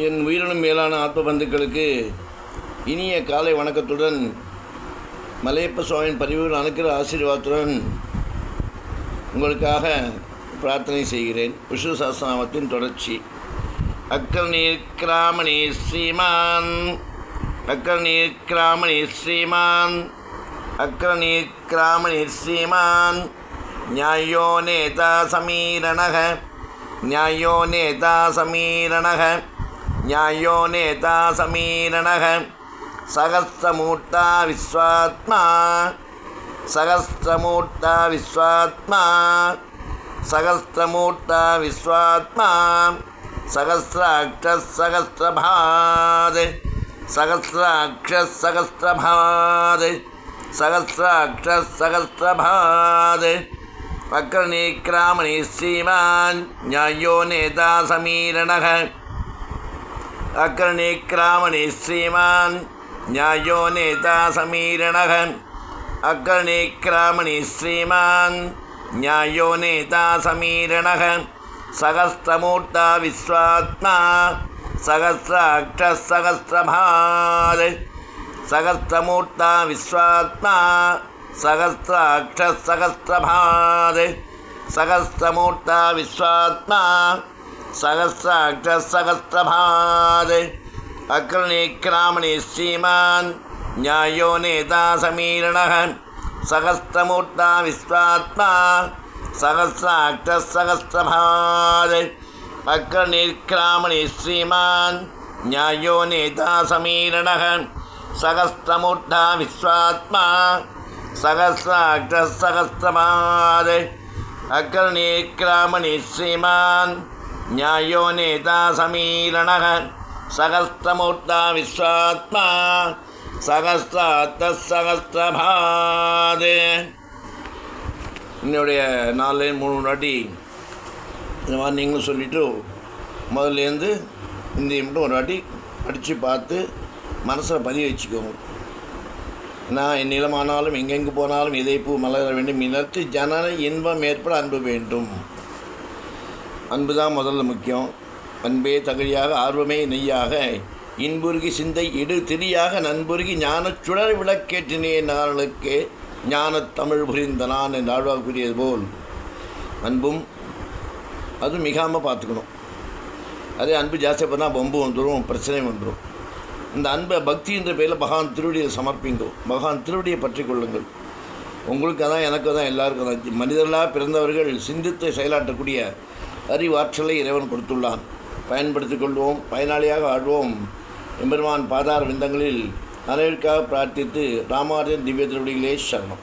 என் உயிரினும் மேலான ஆத்ம பந்துக்களுக்கு இனிய காலை வணக்கத்துடன் மலையப்ப சுவாமியின் பதிவுகள் அனுக்கிற ஆசீர்வாதத்துடன் உங்களுக்காக பிரார்த்தனை செய்கிறேன் விஷ்ணு சாஸ்திரநாமத்தின் தொடர்ச்சி அக்கல் நீர் கிராமணி ஸ்ரீமான் அக்கல் நீர் கிராமணி ஸ்ரீமான் அக்கல் நீர் கிராமணி ஸ்ரீமான் நியாயோ நேதா சமீரணக न्यायो नेता समीरणः न्यायो नेता समीरणः सहस्रमूर्ता विश्वात्मा सहस्रमूर्ता विश्वात्मा सहस्रमूर्ता विश्वात्मा, सहस्राक्षः सहस्रभाद् सहस्राक्षः सहस्रभाद् सहस्राक्षः सहस्रभाद्। अक्रनीक्रामणि श्रीमान् न्यायो नेता समीरणः அக்கரணிக்ராமணி ஸ்ரீமான் ஞாயோ நேதா சமீரணக அக்கரணிக்ராமணி ஸ்ரீமான் ஞாயோ நேதா சமீரணக சகஸ்ரமூர்த்தா விஸ்வாத்மா சகசிராட்ச சகசிரபால் சகசிரமூர்த்தா விஸ்வாத்மா சகசிராட்ச சகசிரபால் சகசிரமூர்த்தா விஸ்வாத்மா सहस्राक्षः सहस्रभाद् अग्रणीक्रामणि श्रीमान् न्यायो नेता समीरणः सहस्रमूर्ता विश्वात्मा सहस्राक्षः सहस्रभाद् अग्रणीक्रामणि श्रीमान् न्यायो नेता समीरणः सहस्रमूर्धा विश्वात्मा सहस्राक्ष सहस्रपाद अकर्णीक्रामणि श्रीमान् न्यायो नेता समीरणः सहस्रमूर्ता विश्वात्मा சகஸ்தாத்த சகஸ்திரபாதே என்னுடைய நாலு மூணு நாட்டி இந்த மாதிரி நீங்களும் சொல்லிவிட்டு முதல்லேருந்து இந்தியை மட்டும் ஒரு வாட்டி படித்து பார்த்து மனசில் பதிய வச்சுக்கோங்க. நான் என் நிலமானாலும் எங்கெங்கு போனாலும் இதை பூ மலர வேண்டும். இனத்து ஜன இன்பம் ஏற்பட அன்பு வேண்டும். அன்பு தான் முதல்ல முக்கியம். அன்பே தகுதியாக ஆர்வமே நெய்யாக. இன்புருகி சிந்தை இடு திரியாக நண்புருகி ஞானச் சுடர் விளக்கேற்றினே நாளுக்கே ஞானத் தமிழ் புரிந்தனான் என்று ஆழ்வாக கூறியது போல். அன்பும் அதுவும் மிகாமல் பார்த்துக்கணும். அதே அன்பு ஜாஸ்தியாக பண்ணால் பம்பு வந்துடும் பிரச்சனை வந்துடும் இந்த அன்பை பக்தி என்ற பேரில் பகவான் திருவடியை சமர்ப்பிங்கோ. பகவான் திருவடியை பற்றி கொள்ளுங்கள். உங்களுக்கு தான் எனக்கு தான் எல்லாருக்கும் தான் மனிதர்களாக பிறந்தவர்கள் சிந்தித்து செயலாற்றக்கூடிய அறிவாற்றலை இறைவன் கொடுத்துள்ளான். பயன்படுத்திக் கொள்வோம் பயனாளியாக ஆழ்வோம். எம்பெருமான் பாதார விந்தங்களில் நலவிற்காக பிரார்த்தித்து ராமானுஜன் திவ்ய திருவடிகளே சரணம்.